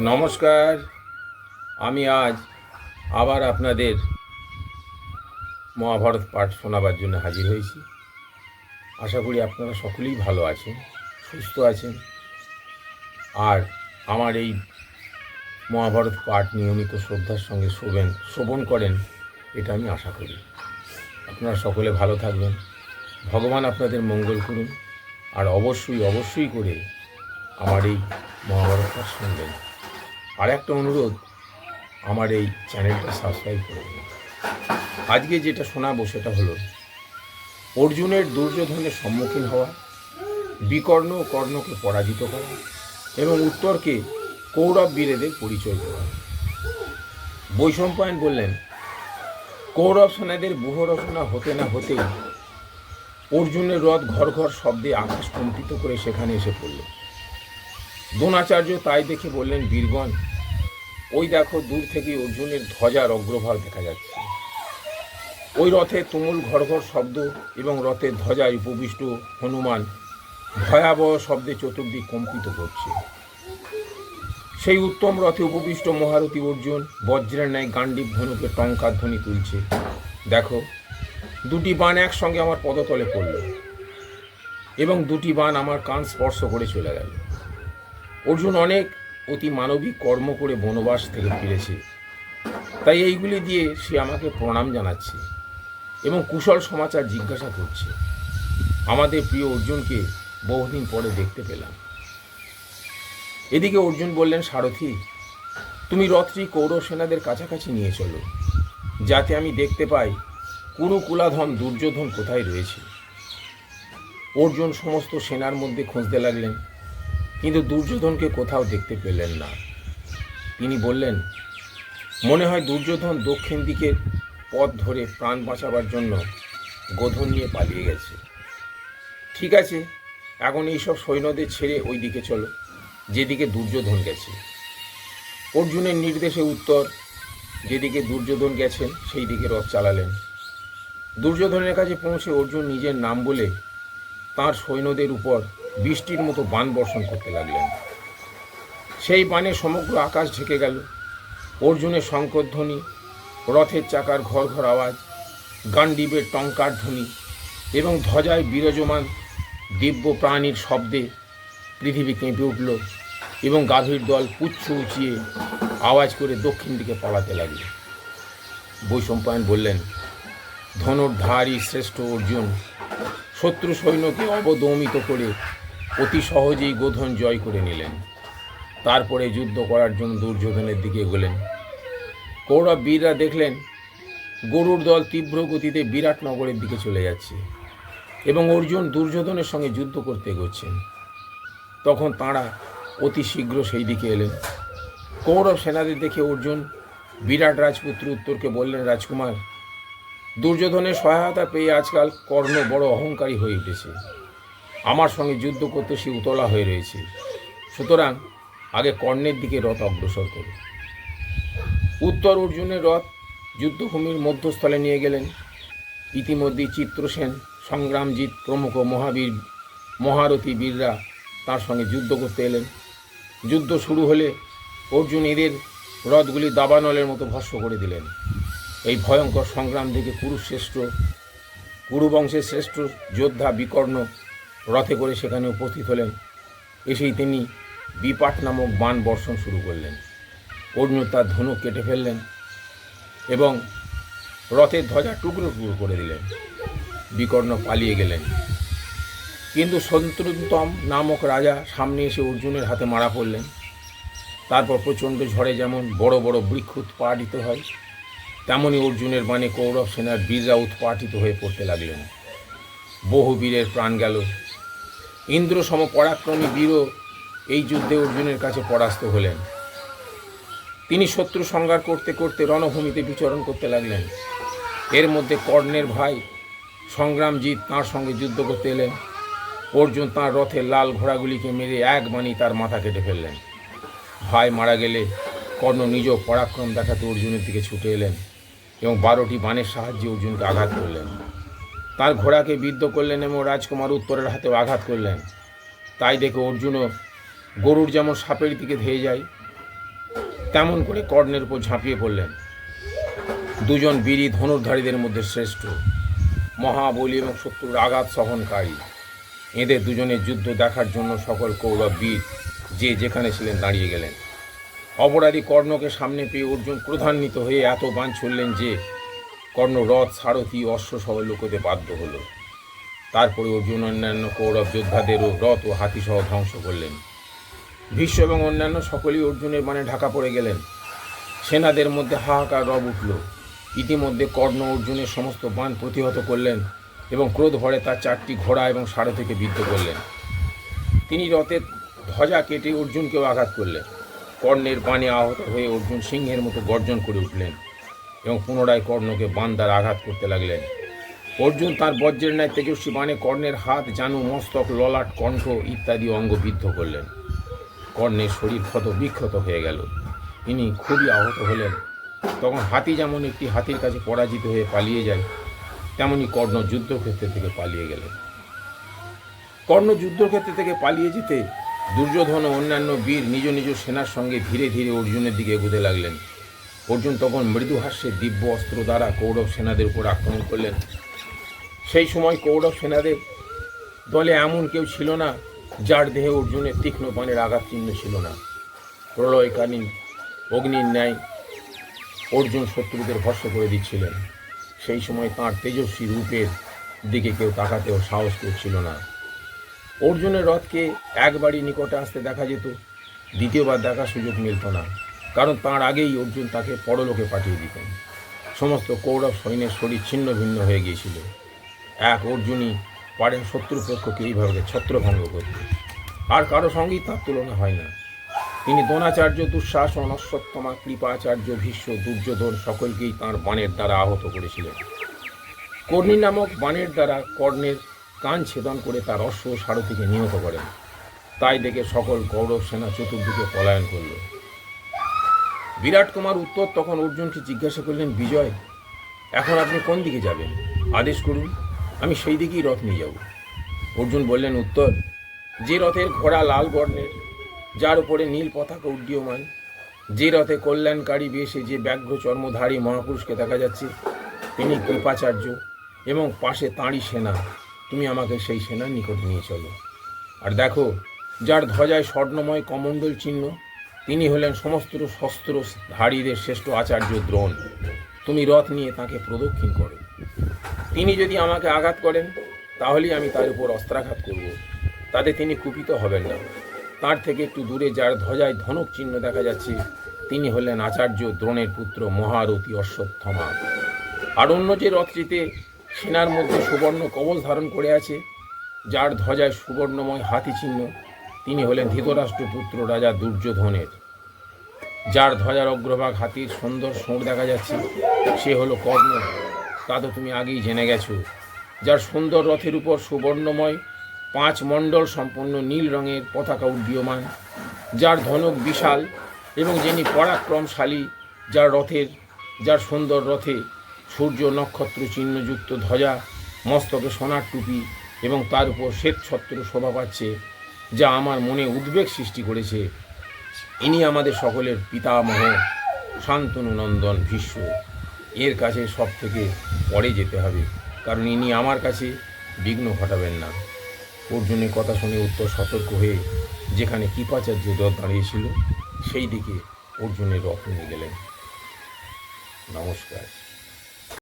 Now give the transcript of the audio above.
নমস্কার। আমি আজ আবার আপনাদের মহাভারত পাঠ শোনাবার জন্য হাজির হয়েছি। আশা করি আপনারা সকলেই ভালো আছেন, সুস্থ আছেন। আর আমার এই মহাভারত পাঠ নিয়মিত শ্রদ্ধার সঙ্গে শোবেন শোভন করেন, এটা আমি আশা করি। আপনারা সকলে ভালো থাকবেন। ভগবান আপনাদের মঙ্গল করুন। আর অবশ্যই অবশ্যই করে আমার এই মহাভারত পাঠ শুনবেন। আর একটা অনুরোধ, আমার এই চ্যানেলটা সাবস্ক্রাইব করে দিন। আজকে যেটা শোনাবো সেটা হলো, অর্জুনের দুর্যোধনের সম্মুখীন হওয়া, বিকর্ণ কর্ণকে পরাজিত করা এবং উত্তরকে কৌরব বীরেদের পরিচয় দেওয়া। বৈষম্পায়ন বললেন, কৌরব সেনাদের ব্যূহ রচনা হতে না হতেই অর্জুনের রথ ঘর ঘর শব্দে আকাশ কম্পিত করে সেখানে এসে পড়ল। দ্রোণাচার্য তাই দেখে বললেন, বীরগণ, ওই দেখো দূর থেকে অর্জুনের ধ্বজার অগ্রভাগ দেখা যাচ্ছে। ওই রথে তুমুল ঘর ঘর শব্দ এবং রথের ধ্বজায় উপবিষ্ট হনুমান ভয়াবহ শব্দে চতুর্দিক কম্পিত করছে। সেই উত্তম রথে উপবিষ্ট মহারথী অর্জুন বজ্রের ন্যায় গান্ডীব ধনুকে টঙ্কার ধ্বনি তুলছে। দেখো, দুটি বান একসঙ্গে আমার পদতলে পড়ল এবং দুটি বান আমার কান স্পর্শ করে চলে গেল। অর্জুন অনেক অতি মানবিক কর্ম করে বনবাস থেকে ফিরেছে। তাই এইগুলি দিয়ে সে আমাকে প্রণাম জানাচ্ছে এবং কুশল সমাচার জিজ্ঞাসা করছে। আমাদের প্রিয় অর্জুনকে বহুদিন পরে দেখতে পেলাম। এদিকে অর্জুন বললেন, সারথি, তুমি রথটি কৌরব সেনাদের কাছাকাছি নিয়ে চলো, যাতে আমি দেখতে পাই কুরু কুলাধন দুর্যোধন কোথায় রয়েছে। অর্জুন সমস্ত সেনার মধ্যে খুঁজতে লাগলেন। কিন্তু দুর্যোধনকে কোথাও দেখতে পেলেন না। তিনি বললেন, মনে হয় দুর্যোধন দক্ষিণ দিকের পথ ধরে প্রাণ বাঁচাবার জন্য গোধন নিয়ে পালিয়ে গেছে। ঠিক আছে, এখন এইসব সৈন্যদের ছেড়ে ওই দিকে চলো, যেদিকে দুর্যোধন গেছে। অর্জুনের নির্দেশে উত্তর, যেদিকে দুর্যোধন গেছেন সেই দিকে রথ চালালেন। দুর্যোধনের কাছে পৌঁছে অর্জুন নিজের নাম বলে তার সৈন্যদের উপর বৃষ্টির মতো বান বর্ষণ করতে লাগলেন। সেই বানে সমগ্র আকাশ ঢেকে গেল। অর্জুনের শঙ্করধ্বনি, রথের চাকার ঘর ঘর আওয়াজ, গান্ডীবের টঙ্কার ধ্বনি এবং ধ্বজায় বিরাজমান দিব্য প্রাণীর শব্দে পৃথিবী কেঁপে উঠল এবং গাভীর দল পুচ্ছ উঁচিয়ে আওয়াজ করে দক্ষিণ দিকে পালাতে লাগল। বৈশম্পায়ন বললেন, ধনুর্ধারী শ্রেষ্ঠ অর্জুন, শত্রু সৈন্যকে অবদমিত করে অতি সহজেই গোধন জয় করে নিলেন। তারপরে যুদ্ধ করার জন্য দুর্যোধনের দিকে এগোলেন। কৌরব বীররা দেখলেন, গরুর দল তীব্র গতিতে বিরাট নগরের দিকে চলে যাচ্ছে এবং অর্জুন দুর্যোধনের সঙ্গে যুদ্ধ করতে এগোচ্ছেন। তখন তাঁরা অতি শীঘ্র সেই দিকে এলেন। কৌরব সেনাদের দেখে অর্জুন বিরাট রাজপুত্র উত্তরকে বললেন, রাজকুমার, দুর্যোধনের সহায়তা পেয়ে আজকাল কর্ণ বড় অহংকারী হয়ে উঠেছে। আমার সঙ্গে যুদ্ধ করতে সে উতলা হয়ে রয়েছে। সুতরাং আগে কর্ণের দিকে রথ অগ্রসর করুন। উত্তর অর্জুনের রথ যুদ্ধভূমির মধ্যস্থলে নিয়ে গেলেন। ইতিমধ্যে চিত্রসেন, সংগ্রামজিৎ প্রমুখ মহাবীর, মহারথী বীররা তার সঙ্গে যুদ্ধ করতে এলেন। যুদ্ধ শুরু হলে অর্জুন এদের রথগুলি দাবানলের মতো ভস্ম করে দিলেন। এই ভয়ঙ্কর সংগ্রাম দেখে কুরুশ্রেষ্ঠ, কুরুবংশের শ্রেষ্ঠ যোদ্ধা বিকর্ণ রথে করে সেখানে উপস্থিত হলেন। এসেই তিনি বিপাট নামক বান বর্ষণ শুরু করলেন। অর্জুন তার ধনুক কেটে ফেললেন এবং রথের ধ্বজা টুকরো টুকরো করে দিলেন। বিকর্ণ পালিয়ে গেলেন। কিন্তু শত্রুতম নামক রাজা সামনে এসে অর্জুনের হাতে মারা পড়লেন। তারপর প্রচণ্ড ঝড়ে যেমন বড় বড় বৃক্ষ উৎপাটিত হয় তেমনই অর্জুনের বাণে কৌরব সেনার বীররা উৎপাটিত হয়ে পড়তে লাগলেন। বহু বীরের প্রাণ গেল। ইন্দ্র সম পরাক্রমী বীরও এই যুদ্ধে অর্জুনের কাছে পরাস্ত হলেন। তিনি শত্রু সংহার করতে করতে রণভূমিতে বিচরণ করতে লাগলেন। এর মধ্যে কর্ণের ভাই সংগ্রামজিৎ তাঁর সঙ্গে যুদ্ধ করতে এলেন। অর্জুন তাঁর রথের লাল ঘোড়াগুলিকে মেরে এক বাণী তার মাথা কেটে ফেললেন। ভাই মারা গেলে কর্ণ নিজ পরাক্রম দেখাতে অর্জুনের দিকে ছুটে এলেন এবং বারোটি বাণের সাহায্যে অর্জুনকে আঘাত করলেন। তার ঘোড়াকে বিদ্ধ করলেন এবং রাজকুমার উত্তরের হাতেও আঘাত করলেন। তাই দেখে অর্জুনও গরুর যেমন সাপের দিকে ধেয়ে যায়, তেমন করে কর্ণের উপর ঝাঁপিয়ে পড়লেন। দুজন বীরই ধনুর্ধারীদের মধ্যে শ্রেষ্ঠ, মহাবলী এবং শত্রুর আঘাত সহনকারী। এদের দুজনের যুদ্ধ দেখার জন্য সকল কৌরব বীর যে যেখানে ছিলেন দাঁড়িয়ে গেলেন। অপরাধী কর্ণকে সামনে পেয়ে অর্জুন ক্রধান্বিত হয়ে এত বান ছুড়লেন যে কর্ণ রথ সারথি, অশ্ব সহ লুকোতে বাধ্য হলো। তারপরে অর্জুন অন্যান্য কৌরব যোদ্ধাদেরও রথ ও হাতি সহ ধ্বংস করলেন। ভীষ্ম এবং অন্যান্য সকলেই অর্জুনের মানে ঢাকা পড়ে গেলেন। সেনাদের মধ্যে হাহাকার রব উঠল। ইতিমধ্যে কর্ণ অর্জুনের সমস্ত বান প্রতিহত করলেন এবং ক্রোধ ভরে তার চারটি ঘোড়া এবং সারথিকে বিদ্ধ করলেন। তিনি রথের ধ্বজা কেটে অর্জুনকেও আঘাত করলেন। কর্ণের বাণে আহত হয়ে অর্জুন সিংহের মতো গর্জন করে উঠলেন। এবং পুনরায় কর্ণকে বান্দার আঘাত করতে লাগলেন। অর্জুন তার বজ্রের ন্যায় তেজস্বী বাণে কর্ণের হাত, জানু, মস্তক, ললাট, কণ্ঠ ইত্যাদি অঙ্গ বিদ্ধ করলেন। কর্ণের শরীর ক্ষত বিক্ষত হয়ে গেল। তিনি খুবই আহত হলেন। তখন হাতি যেমন একটি হাতির কাছে পরাজিত হয়ে পালিয়ে যায়, তেমনি কর্ণ যুদ্ধক্ষেত্র থেকে পালিয়ে গেলেন কর্ণ যুদ্ধক্ষেত্র থেকে পালিয়ে যেতে দুর্যোধন ও অন্যান্য বীর নিজ নিজ সেনার সঙ্গে ধীরে ধীরে অর্জুনের দিকে এগোতে লাগলেন। অর্জুন তখন মৃদু হাস্যের দিব্য অস্ত্র দ্বারা কৌরব সেনাদের উপর আক্রমণ করলেন। সেই সময় কৌরব সেনাদের দলে এমন কেউ ছিল না, যার দেহে অর্জুনের তীক্ষ্ণ বাণের আঘাত চিহ্ন ছিল না। প্রলয়কালীন অগ্নির ন্যায় অর্জুন শত্রুদের ভস্য করে দিচ্ছিলেন। সেই সময় তাঁর তেজস্বী রূপের দিকে কেউ তাকাতেও সাহস করছিল না। অর্জুনের রথকে একবারই নিকটে আসতে দেখা যেত, দ্বিতীয়বার দেখার সুযোগ মিলত না। কারণ তার আগেই অর্জুন তাকে পরলোকে পাঠিয়ে দিতেন। সমস্ত কৌরব সৈন্যের শরীর ছিন্ন ভিন্ন হয়ে গিয়েছিল। এক অর্জুনই পারেন শত্রুপক্ষকে এইভাবে ছত্রভঙ্গ করতে। আর কারও সঙ্গেই তার তুলনা হয় না। তিনি দ্রোণাচার্য, দুঃশাসন, অশ্বত্থমা, কৃপাচার্য, ভীষ্ম, দুর্যোধন সকলকেই তাঁর বাণের দ্বারা আহত করেছিলেন। কর্ণী নামক বাণের দ্বারা কর্ণের কান ছেদন করে তার অশ্ব সারথীকে নিহত করেন। তাই দেখে সকল কৌরব সেনা চতুর্দিকে পলায়ন করল। বিরাট কুমার উত্তর তখন অর্জুনকে জিজ্ঞাসা করলেন, বিজয়, এখন আপনি কোন দিকে যাবেন? আদেশ করুন, আমি সেই দিকেই রথ নিয়ে যাব। অর্জুন বললেন, উত্তর, যে রথের ঘোড়া লাল বর্ণের, যার উপরে নীল পতাকা উড্ডীয়মান যে রথে কল্যাণকারী বেশে যে ব্যাঘ্র চর্মধারী মহাপুরুষকে দেখা যাচ্ছে, তিনি কৃপাচার্য এবং পাশে তাঁরই সেনা। তুমি আমাকে সেই সেনার নিকট নিয়ে চলো। আর দেখো, যার ধ্বজায় স্বর্ণময় কমণ্ডল চিহ্ন তিনি হলেন সমস্ত শস্ত্র ধারীদের শ্রেষ্ঠ আচার্য দ্রোণ। তুমি রথ নিয়ে তাকে প্রদক্ষিণ করো। তিনি যদি আমাকে আঘাত করেন, তাহলেই আমি তার উপর অস্ত্রাঘাত করব। তাতে তিনি কুপিত হবেন না। তার থেকে একটু দূরে যার ধ্বজায় ধনক চিহ্ন দেখা যাচ্ছে, তিনি হলেন আচার্য দ্রোণের পুত্র মহারথী অশ্বত্থমা। আর অন্য যে রথটিতে সেনার মধ্যে সুবর্ণ কবচ ধারণ করে আছে, যার ধ্বজায় সুবর্ণময় হাতি চিহ্ন তিনি হলেন ধৃতরাষ্ট্রপুত্র রাজা দুর্যোধনের। যার ধ্বজার অগ্রভাগ হাতির সুন্দর সোঁড় দেখা যাচ্ছে, সে হলো কর্ণ। তা তো তুমি আগেই জেনে গেছো। যার সুন্দর রথের উপর সুবর্ণময়, পাঁচ মণ্ডল সম্পন্ন নীল রঙের পতাকা উড্ডীয়মান যার ধনক বিশাল এবং যিনি পরাক্রমশালী, যার রথের, যার সুন্দর রথে সূর্য নক্ষত্র চিহ্নযুক্ত ধ্বজা, মস্তকে সোনার টুপি এবং তার উপর শ্বেতছত্র শোভা পাচ্ছে। যা আমার মনে উদ্বেগ সৃষ্টি করেছে। ইনি আমাদের সকলের পিতামহ শান্তনু নন্দন ভীষ্ম। এর কাছে সব থেকে পরে যেতে হবে, কারণ ইনি আমার কাছে বিঘ্ন ঘটাবেন না। অর্জুনের কথা শুনে উত্তর সতর্ক হয়ে যেখানে কৃপাচার্য রথ দাঁড়িয়েছিল সেই দিকে অর্জুনের রথ নিয়ে গেলেন। নমস্কার।